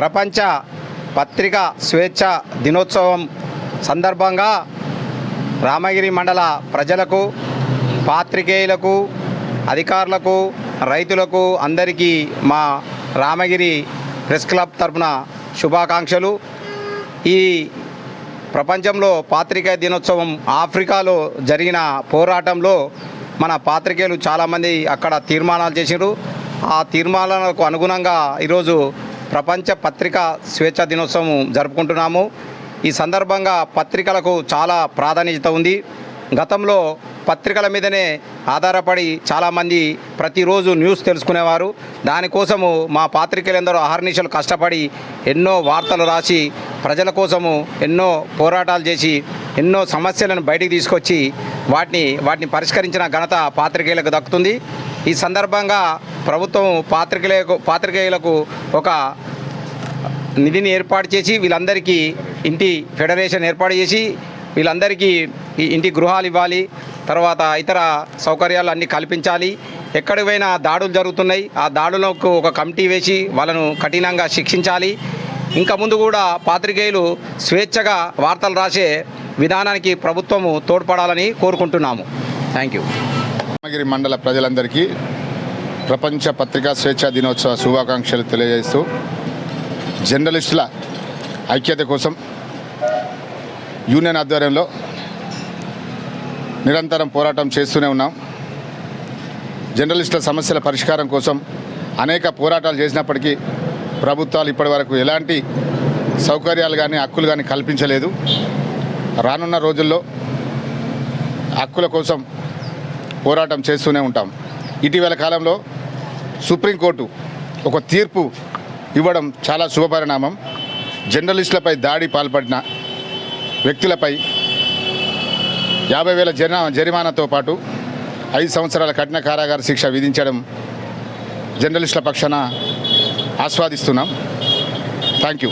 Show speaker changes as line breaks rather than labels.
ప్రపంచ పత్రికా స్వేచ్ఛ దినోత్సవం సందర్భంగా రామగిరి మండల ప్రజలకు పాత్రికేయులకు అధికారులకు రైతులకు అందరికీ మా రామగిరి ప్రెస్ క్లబ్ తరపున శుభాకాంక్షలు. ఈ ప్రపంచంలో పాత్రికేయ దినోత్సవం ఆఫ్రికాలో జరిగిన పోరాటంలో మన పాత్రికేయులు చాలామంది అక్కడ తీర్మానాలు చేసినారు ఆ తీర్మానాలకు అనుగుణంగా ఈరోజు ప్రపంచ పత్రికా స్వేచ్ఛ దినోత్సవం జరుపుకుంటున్నాము. ఈ సందర్భంగా పత్రికలకు చాలా ప్రాధాన్యత ఉంది. గతంలో పత్రికల మీదనే ఆధారపడి చాలామంది ప్రతిరోజు న్యూస్ తెలుసుకునేవారు. దానికోసము మా పాత్రికలందరూ అహర్నిశలు కష్టపడి ఎన్నో వార్తలు రాసి ప్రజల కోసము ఎన్నో పోరాటాలు చేసి ఎన్నో సమస్యలను బయటికి తీసుకొచ్చి వాటిని వాటిని పరిష్కరించిన ఘనత పాత్రికేయులకు దక్కుతుంది. ఈ సందర్భంగా ప్రభుత్వం పాత్రికేయులకు పాత్రికేయులకు ఒక నిధిని ఏర్పాటు చేసి వీళ్ళందరికీ ఇంటి ఫెడరేషన్ ఏర్పాటు చేసి వీళ్ళందరికీ ఈ ఇంటి గృహాలు ఇవ్వాలి తర్వాత ఇతర సౌకర్యాలు అన్నీ కల్పించాలి. ఎక్కడికి పోయినా దాడులు జరుగుతున్నాయి. ఆ దాడులకు ఒక కమిటీ వేసి వాళ్ళను కఠినంగా శిక్షించాలి. ఇంకా ముందు కూడా పాత్రికేయులు స్వేచ్ఛగా వార్తలు రాసే విధానానికి ప్రభుత్వము తోడ్పడాలని కోరుకుంటున్నాము. థ్యాంక్ యూ
రామగిరి మండల ప్రజలందరికీ ప్రపంచ పత్రికా స్వేచ్ఛా దినోత్సవ శుభాకాంక్షలు తెలియజేస్తూ జర్నలిస్టుల ఐక్యత కోసం యూనియన్ ఆధ్వర్యంలో నిరంతరం పోరాటం చేస్తూనే ఉన్నాం. జర్నలిస్టుల సమస్యల పరిష్కారం కోసం అనేక పోరాటాలు చేసినప్పటికీ ప్రభుత్వాలు ఇప్పటివరకు ఎలాంటి సౌకర్యాలు కానీ హక్కులు కానీ కల్పించలేదు. రానున్న రోజుల్లో హక్కుల కోసం పోరాటం చేస్తూనే ఉంటాం. ఇటీవల కాలంలో సుప్రీంకోర్టు ఒక తీర్పు ఇవ్వడం చాలా శుభపరిణామం. జర్నలిస్టులపై దాడి పాల్పడిన వ్యక్తులపై యాభై వేల జన జరిమానాతో పాటు ఐదు సంవత్సరాల కఠిన కారాగార శిక్ష విధించడం జర్నలిస్టుల పక్షాన ఆస్వాదిస్తున్నాం. Thank you